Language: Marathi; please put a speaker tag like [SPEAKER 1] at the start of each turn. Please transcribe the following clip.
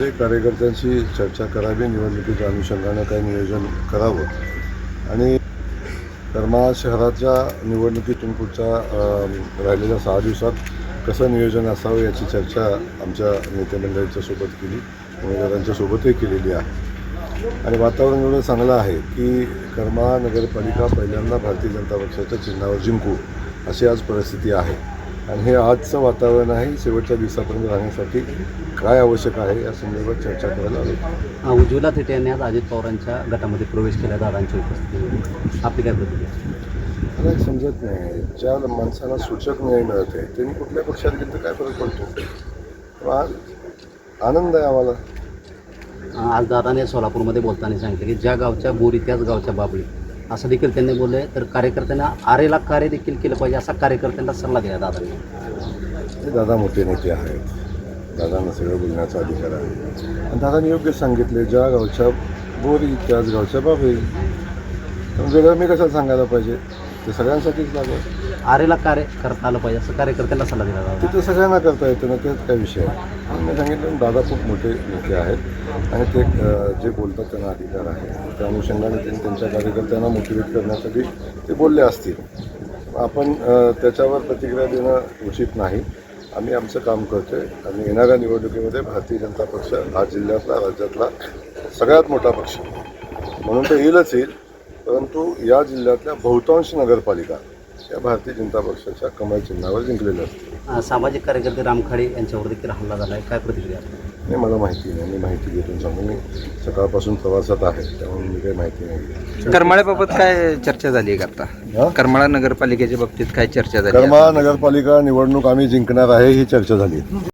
[SPEAKER 1] कार्यकर्त्यांशी चर्चा करावी निवडणुकीच्या अनुषंगानं काही नियोजन करावं. आणि करमाळा शहराच्या निवडणुकीतून पुढच्या राहिलेल्या सहा दिवसात कसं नियोजन असावं याची चर्चा आमच्या नेतेमंडळीच्या सोबत केली उमेदवारांच्या सोबतही केलेली आहे. आणि वातावरण एवढं चांगलं आहे की करमाळा नगरपालिका पहिल्यांदा भारतीय जनता पक्षाच्या चिन्हावर जिंकू अशी आज परिस्थिती आहे. आणि हे आजचं वातावरण आहे शेवटच्या दिवसापर्यंत राहण्यासाठी काय आवश्यक आहे या संदर्भात चर्चा करायला आलो.
[SPEAKER 2] उज्ज्वला थिटे यांनी आज अजित पवारांच्या गटामध्ये प्रवेश केला दादांच्या उपस्थितीमध्ये आपली काय प्रतिक्रिया?
[SPEAKER 1] मला समजत नाही ज्या माणसाला सूचक न्याय मिळत आहे त्यांनी कुठल्या पक्षात गेलं तर काय फरक पडतो? आनंद आहे आम्हाला.
[SPEAKER 2] आज दादाने सोलापूरमध्ये बोलताना सांगितलं की ज्या गावच्या बोरी त्याच गावच्या बाबळी. असं देखील त्यांनी बोलले. तर कार्यकर्त्यांना आरेला कार्य देखील केलं पाहिजे असा कार्यकर्त्यांना सल्ला दिला दादांनी.
[SPEAKER 1] हे दादा मोठे नेते आहेत. दादांना सगळं बोलण्याचा अधिकार आहे. आणि दादांनी योग्य सांगितले ज्या गावच्या बोरी त्याच गावच्या बाबी तर वेगळं मी कशाला सांगायला पाहिजे? ते सगळ्यांसाठीच लागू
[SPEAKER 2] आरेला कार्य करता आलं पाहिजे असं कार्यकर्त्याला सल्ला दिला जातो.
[SPEAKER 1] तिथं सगळ्यांना करता येतं ना तेच काय विषय आहे. मी सांगितलं दादा खूप मोठे नेते आहेत आणि ते जे बोलतात त्यांना अधिकार आहे. त्या अनुषंगाने त्यांनी त्यांच्या कार्यकर्त्यांना मोटिवेट करण्यासाठी ते बोलले असतील. आपण त्याच्यावर प्रतिक्रिया देणं उचित नाही. आम्ही आमचं काम करतोय. आणि येणाऱ्या निवडणुकीमध्ये भारतीय जनता पक्ष हा जिल्ह्यातला राज्यातला सगळ्यात मोठा पक्ष. म्हणून तो येईलच येईल. परंतु या जिल्ह्यातल्या बहुतांश नगरपालिका या भारतीय जनता पक्षाच्या कमळ चिन्हावर जिंकलेल्या असतील.
[SPEAKER 2] अ, सामाजिक कार्यकर्ते रामखाडे यांच्यावर देखील हल्ला झाला आहे. काय प्रतिक्रिया
[SPEAKER 1] नाही मला माहिती नाही. मी माहिती घेतून सांगू मी सकाळपासून प्रवासात आहे. त्यामुळे मी काही माहिती नाही.
[SPEAKER 3] करमाळ्याबाबत काय चर्चा झाली आहे का
[SPEAKER 1] हा?
[SPEAKER 3] आता करमाळा नगरपालिकेच्या बाबतीत काय चर्चा झाली आहे?
[SPEAKER 1] करमाळा नगरपालिका निवडणूक आम्ही जिंकणार आहे ही चर्चा झाली